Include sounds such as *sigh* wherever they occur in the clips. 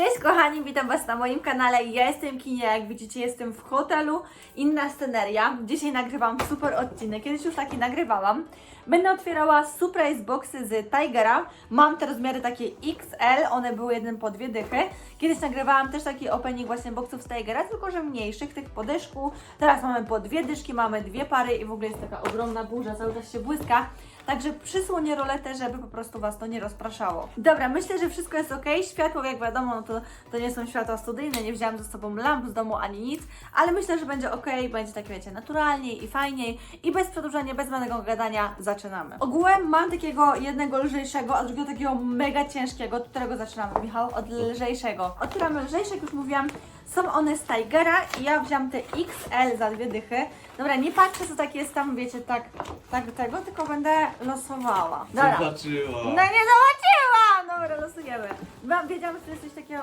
Cześć kochani, witam Was na moim kanale. Ja jestem Kinia, jak widzicie jestem w hotelu, inna sceneria. Dzisiaj nagrywam super odcinek, kiedyś już taki nagrywałam. Będę otwierała surprise boxy z Tigera. Mam te rozmiary takie XL, one były jeden po dwie dychy. Kiedyś nagrywałam też taki opening właśnie boxów z Tigera, tylko że mniejszych, tych po dyszku. Teraz mamy po dwie dyszki, mamy dwie pary i w ogóle jest taka ogromna burza, cały czas się błyska. Także przysłonię roletę, żeby po prostu Was to nie rozpraszało. Dobra, myślę, że wszystko jest ok. Światło, jak wiadomo, no to, to nie są światła studyjne, nie wzięłam ze sobą lamp z domu ani nic, ale myślę, że będzie ok, będzie tak wiecie, naturalniej i fajniej i bez przedłużania, bez żadnego gadania zaczynamy. Ogółem mam takiego jednego lżejszego, a drugiego takiego mega ciężkiego, od którego zaczynamy, Michał? Od lżejszego. Otwieramy lżejsze, jak już mówiłam, są one z Tigera i ja wziąłam te XL za dwie dychy. Dobra, nie patrzę co tak jest tam, wiecie, tak, tak tego, tylko będę losowała. Dobra. Zobaczyła. No nie zobaczyłam! Dobra, losujemy. Mam, wiedziałam, że to jest coś takiego...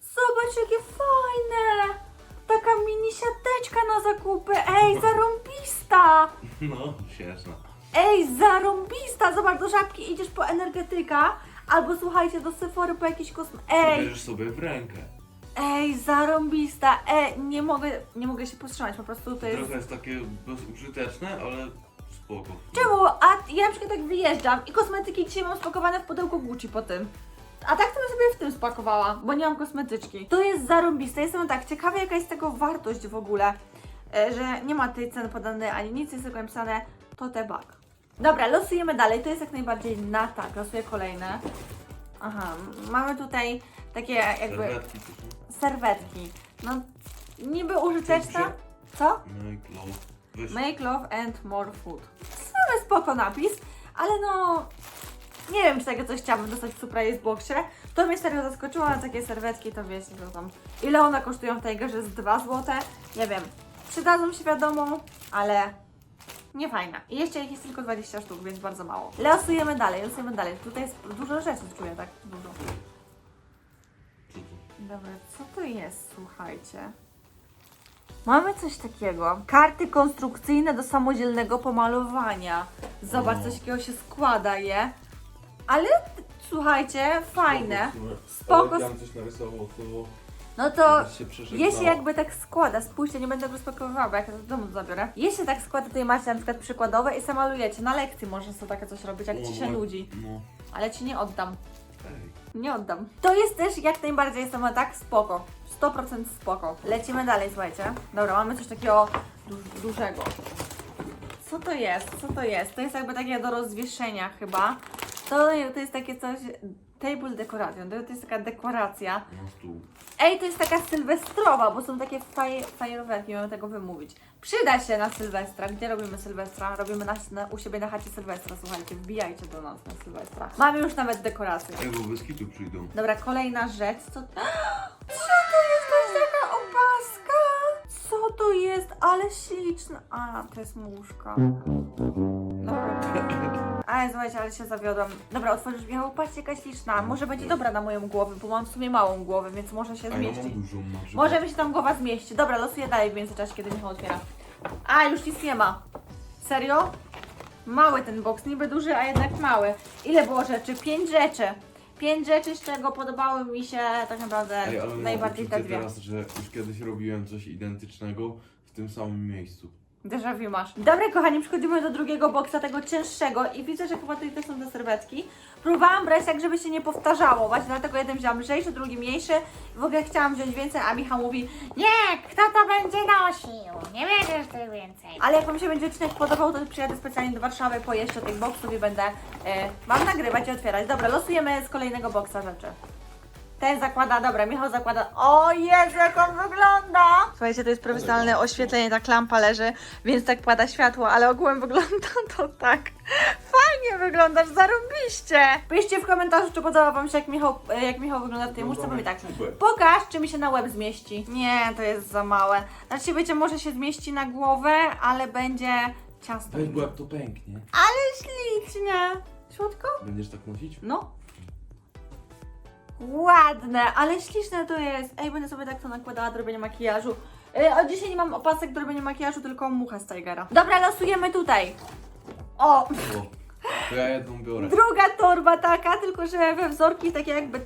Zobacz, jakie fajne! Taka mini siateczka na zakupy. Ej, zarąbista! No, śmieszna. Ej, zarąbista! Zobacz, do żabki idziesz po energetyka, albo słuchajcie, do Sephory po jakiś kosm... Ej, Bierzesz sobie w rękę. ej, zarąbista! Ej, nie mogę, nie mogę się powstrzymać, po prostu to jest... Trochę jest takie bezużyteczne, ale spoko. Czemu? A ja na przykład tak wyjeżdżam i kosmetyki dzisiaj mam spakowane w pudełku Gucci po tym. A tak to bym sobie w tym spakowała, bo nie mam kosmetyczki. To jest zarąbiste. Jestem tak ciekawa, jaka jest tego wartość w ogóle, e, że nie ma tej ceny podanej ani nic, jest tylko napisane tote bag. Dobra, losujemy dalej. To jest jak najbardziej na tak. Losuję kolejne. Aha, mamy tutaj takie jakby Serwetki serwetki. No, niby użyteczne. Co? Make love. Weź. Make love and more food. Same spoko napis, ale no... Nie wiem, czy takie coś chciałabym dostać w surprise boxie. To mnie serio zaskoczyło, ale takie serwetki to wiecie, to tam... Ile one kosztują w tej grze? Z 2 zł? Nie wiem. Przydadzą się wiadomo, ale... Nie fajna. I jeszcze ich jest tylko 20 sztuk, więc bardzo mało. Losujemy dalej, losujemy dalej. Tutaj jest dużo rzeczy, czuję tak dużo. Dobra, co to jest, słuchajcie? Mamy coś takiego. Karty konstrukcyjne do samodzielnego pomalowania. Zobacz, coś takiego się składa je. Ale słuchajcie, fajne. Spoko. Spoko. Tam coś narysował, to No to się jeśli jakby tak składa, spójrzcie, nie będę rozpakowywała, bo jak ja to do domu zabiorę. Jeśli tak składa, to macie na przykład przykładowe i samalujecie. Na lekcji można sobie takie coś robić, jak ci się No, nudzi. No. Ale ci nie oddam. Ej. Nie oddam. To jest też jak najbardziej jestem tak spoko. 100% spoko. Lecimy dalej, słuchajcie. Dobra, mamy coś takiego du dużego. Co to jest? Co to jest? To jest jakby takie do rozwieszenia chyba. To, to jest takie coś... Table decoration. To, jest taka dekoracja. Stół. Ej, to jest taka sylwestrowa, bo są takie faj, fajerwerki, mamy tego wymówić. Przyda się na Sylwestra. Gdzie robimy Sylwestra? Robimy na, na, u siebie na chacie Sylwestra, słuchajcie, wbijajcie do nas na Sylwestra. Mamy już nawet dekorację. Ej, bo bez kitu przyjdą. Dobra, kolejna rzecz. Co, *gasps* co to jest? To jest taka opaska? Co to jest? Ale śliczna. A, to jest muszka. Dobra. *laughs* Ale słuchajcie, ale się zawiodłam. Dobra, otworzysz Michał, patrzcie jaka śliczna. Może będzie dobra na moją głowę, bo mam w sumie małą głowę, więc może się A ja mam zmieści. dużą na przykład. Może mi się tam głowa zmieści. Dobra, losuję dalej w międzyczasie, kiedy Michał otwiera. A, już nic nie ma. Serio? Mały ten boks, niby duży, a jednak mały. Ile było rzeczy? Pięć rzeczy. Pięć rzeczy, z czego podobały mi się tak naprawdę Ej, ale najbardziej te dwie. teraz, że już kiedyś robiłem coś identycznego w tym samym miejscu. Déjà vu masz. Dobra, kochani, przechodzimy do drugiego boksa, tego cięższego i widzę, że chyba tutaj też są te serwetki. Próbowałam brać tak, żeby się nie powtarzało, właśnie dlatego jeden wziąłam lżejszy, drugi mniejszy. W ogóle chciałam wziąć więcej, a Michał mówi, Nie, kto to będzie nosił? Nie będziesz ty więcej. ale jak Wam się będzie odcinek podobał, to przyjadę specjalnie do Warszawy po jeszcze tych boksów i będę e, Wam nagrywać i otwierać. Dobra, losujemy z kolejnego boksa rzeczy. Ten zakłada, dobra, Michał zakłada. O Jezu, jak on wygląda! Słuchajcie, to jest profesjonalne oświetlenie, tak lampa leży, więc tak pada światło, ale ogółem wygląda *laughs* to tak. Fajnie wyglądasz, zarąbiście! Piszcie w komentarzu, czy podoba Wam się, jak Michał, jak Michał wygląda w tej muszce, powie tak. Super. Pokaż, czy mi się na łeb zmieści. Nie, to jest za małe. Znaczy, wiecie, może się zmieści na głowę, ale będzie ciasto. Weź, bo jak to pęknie. Ale ślicznie! Środko? Będziesz tak nosić? No. Ładne, ale śliczne to jest. Ej, będę sobie tak to nakładała do robienia makijażu. Yy, od dzisiaj nie mam opasek do robienia makijażu, tylko muchę z Tigera. Dobra, losujemy tutaj. O, O, To ja jedną biorę. Druga torba taka, tylko że we wzorki takie jakby e,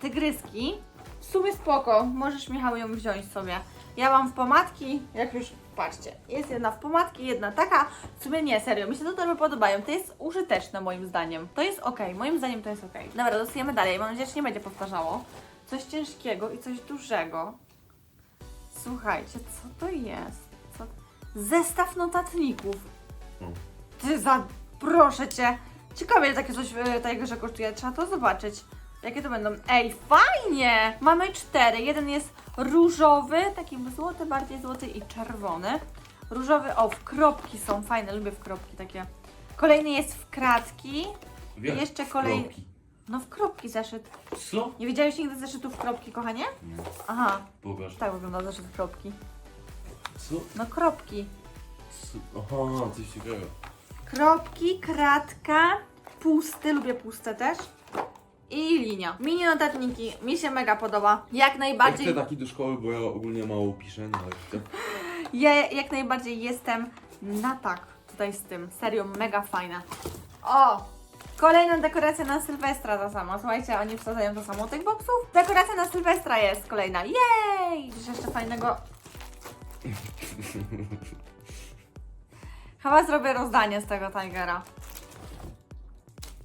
tygryski. W sumie spoko, możesz Michał ją wziąć sobie. Ja mam w pomadki, jak już patrzcie, jest jedna w pomadki, jedna taka. W sumie nie, serio, mi się te podobają. To jest użyteczne moim zdaniem. To jest ok, moim zdaniem to jest ok. Dobra, losujemy dalej, mam nadzieję, że nie będzie powtarzało. Coś ciężkiego i coś dużego. Słuchajcie, co to jest? Co... Zestaw notatników. O. Ty za... Proszę cię. Ciekawe, ile takie coś e, takiego, że kosztuje. Trzeba to zobaczyć. Jakie to będą? Ej, fajnie! Mamy cztery. Jeden jest różowy, taki złoty, bardziej złoty i czerwony. Różowy, o, w kropki są fajne, lubię w kropki takie. Kolejny jest w kratki. Wiesz, jeszcze kolej- kropki. No w kropki zeszyt. Co? Nie widziałeś nigdy zeszytów w kropki, kochanie? Nie. Aha, Pokaż. tak wygląda zeszyt w kropki. Co? No kropki. Co? Aha, coś ciekawego. Kropki, kratka, pusty, lubię puste też. I linia. Mini notatniki, mi się mega podoba. Jak najbardziej, chcę taki do szkoły, bo ja ogólnie mało piszę, no ale chcę. *laughs* ja jak najbardziej jestem na tak tutaj z tym. Serio, mega fajne. O! Kolejna dekoracja na Sylwestra ta sama. Słuchajcie, oni wsadzają to samo tych boksów. Dekoracja na Sylwestra jest kolejna. Jej! Coś jeszcze fajnego. *laughs* Chyba zrobię rozdanie z tego Tigera.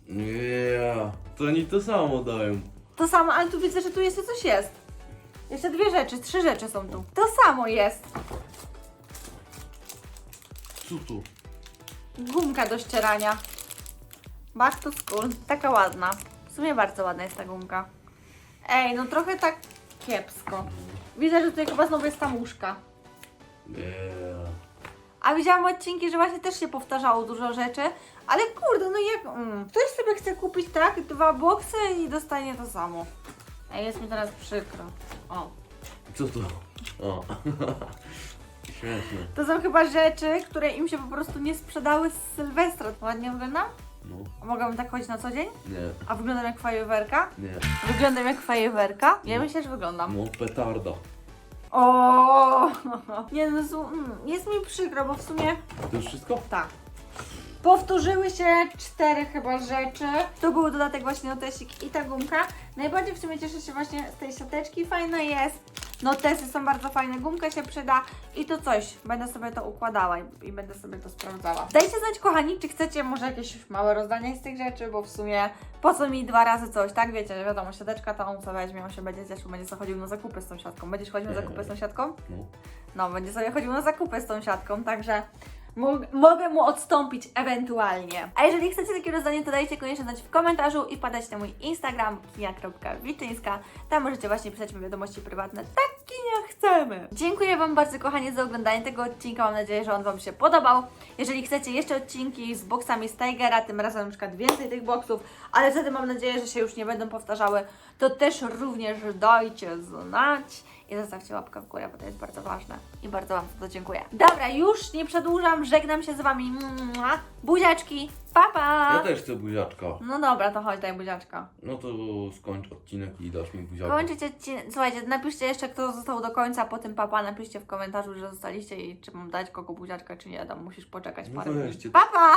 Nie, to oni to samo dają. To samo, ale tu widzę, że tu jeszcze coś jest. Jeszcze dwie rzeczy, trzy rzeczy są tu. To samo jest. Co tu? Gumka do ścierania. Back to school. Taka ładna. W sumie bardzo ładna jest ta gumka. Ej, no trochę tak kiepsko. Widzę, że tutaj chyba znowu jest ta muszka. Nie. A widziałam odcinki, że właśnie też się powtarzało dużo rzeczy. Ale kurde, no jak... Mm. Ktoś sobie chce kupić tak dwa boksy i dostanie to samo. Ej, jest mi teraz przykro. O. Co to? O. *laughs* Śmieszne. To są chyba rzeczy, które im się po prostu nie sprzedały z Sylwestra. Ładnie wyglądam? No. A Mogłabym tak chodzić na co dzień? Nie, A wyglądam jak fajerwerka? nie. Wyglądam jak fajerwerka? Ja myślę, że wyglądam. No, petarda. O, *laughs* Nie no, su- mm, jest mi przykro, bo w sumie To już wszystko? tak. Powtórzyły się cztery chyba rzeczy. To był dodatek właśnie notesik i ta gumka. Najbardziej w sumie cieszę się właśnie z tej siateczki, fajna jest. Notesy są bardzo fajne, gumka się przyda i to coś. Będę sobie to układała i, i będę sobie to sprawdzała. Dajcie znać kochani, czy chcecie może jakieś małe rozdanie z tych rzeczy, bo w sumie po co mi dwa razy coś, tak? Wiecie, wiadomo, siateczka to on co weźmie, on się będzie cieszył, będzie sobie chodził na zakupy z tą siatką. Będziesz chodził na zakupy z tą siatką? No. No, będzie sobie chodził na zakupy z tą siatką, także mogę mu odstąpić ewentualnie. A jeżeli chcecie takie rozdanie, to dajcie koniecznie znać w komentarzu i padać na mój Instagram kia.wiczyńska. Tam możecie właśnie pisać mi wiadomości prywatne. Tak, Kinia, chcemy! Dziękuję Wam bardzo, kochani, za oglądanie tego odcinka. Mam nadzieję, że on Wam się podobał. Jeżeli chcecie jeszcze odcinki z boksami z Tigera, tym razem na przykład więcej tych boksów, ale wtedy mam nadzieję, że się już nie będą powtarzały, to też również dajcie znać i zostawcie łapkę w górę, bo to jest bardzo ważne i bardzo Wam za to dziękuję. Dobra, już nie przedłużam, żegnam się z Wami. Mua. Buziaczki, pa pa! Ja też chcę buziaczka. No dobra, to chodź, daj buziaczka. No to skończ odcinek i dasz mi buziaczka. Kończycie odcinek. Słuchajcie, napiszcie jeszcze, kto został do końca, po tym papa, napiszcie w komentarzu, że zostaliście i czy mam dać kogo buziaczka, czy nie, tam musisz poczekać No parę to dni. jeszcze- Pa, pa!